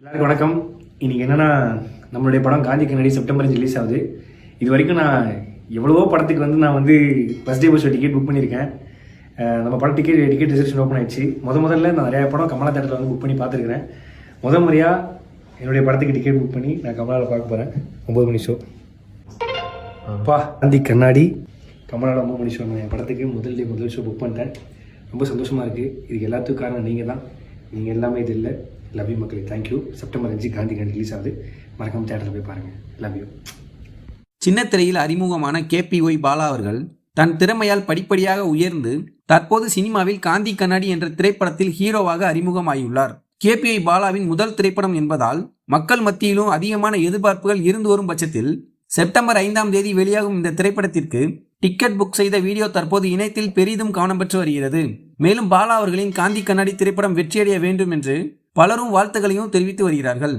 எல்லாருக்கும் வணக்கம். இன்னைக்கு என்னன்னா நம்மளுடைய படம் காந்தி கண்ணாடி செப்டம்பர் ரிலீஸ் ஆகுது. இது வரைக்கும் நான் எவ்வளவோ படத்துக்கு வந்து நான் வந்து first day bus ticket book பண்ணியிருக்கேன். நம்ம படம் டிக்கெட் டிக்கெட் ரிசர்வேஷன் ஓப்பன் ஆயிடுச்சு. முத முதல்ல நான் நிறைய படம் கமலா தேட்டரில் வந்து புக் பண்ணி பார்த்துருக்கிறேன். முத முறையாக என்னுடைய படத்துக்கு டிக்கெட் புக் பண்ணி நான் கமலாவில் பார்க்க போகிறேன் ஒம்பது மணி ஷோ அப்பா காந்தி கண்ணாடி. கமலாவில் ஒம்பது மணி ஷோ நான் என் படத்துக்கு முதல் டே முதல் ஷோ புக் பண்ணிட்டேன். ரொம்ப சந்தோஷமாக இருக்குது இதுக்கு எல்லாத்துக்கும் காரணம் நீங்கள் தான் நீங்கள் எல்லாமே இது இல்லை. லவ் யூ மக்களே தேங்க்யூ செப்டம்பர் அஞ்சு காந்தி கண்ணாடி ரிலீஸ் ஆகுது. மறக்காமல் தேட்டரில் போய் பாருங்கள் லவ் யூ சின்னத்திரையில் அறிமுகமான கேபிஒய் பாலா அவர்கள் தன் திறமையால் படிப்படியாக உயர்ந்து தற்போது சினிமாவில் காந்தி கண்ணாடி என்ற திரைப்படத்தில் ஹீரோவாக அறிமுகமாகியுள்ளார். கேபிஐ பாலாவின் முதல் திரைப்படம் என்பதால் மக்கள் மத்தியிலும் அதிகமான எதிர்பார்ப்புகள் இருந்து வரும் பட்சத்தில் செப்டம்பர் ஐந்தாம் தேதி வெளியாகும் இந்த திரைப்படத்திற்கு டிக்கெட் புக் செய்த வீடியோ தற்போது இணையத்தில் பெரிதும் கவனம் பெற்று வருகிறது. மேலும் பாலா அவர்களின் காந்தி கண்ணாடி திரைப்படம் வெற்றியடைய வேண்டும் என்று பலரும் வாழ்த்துக்களையும் தெரிவித்து வருகிறார்கள்.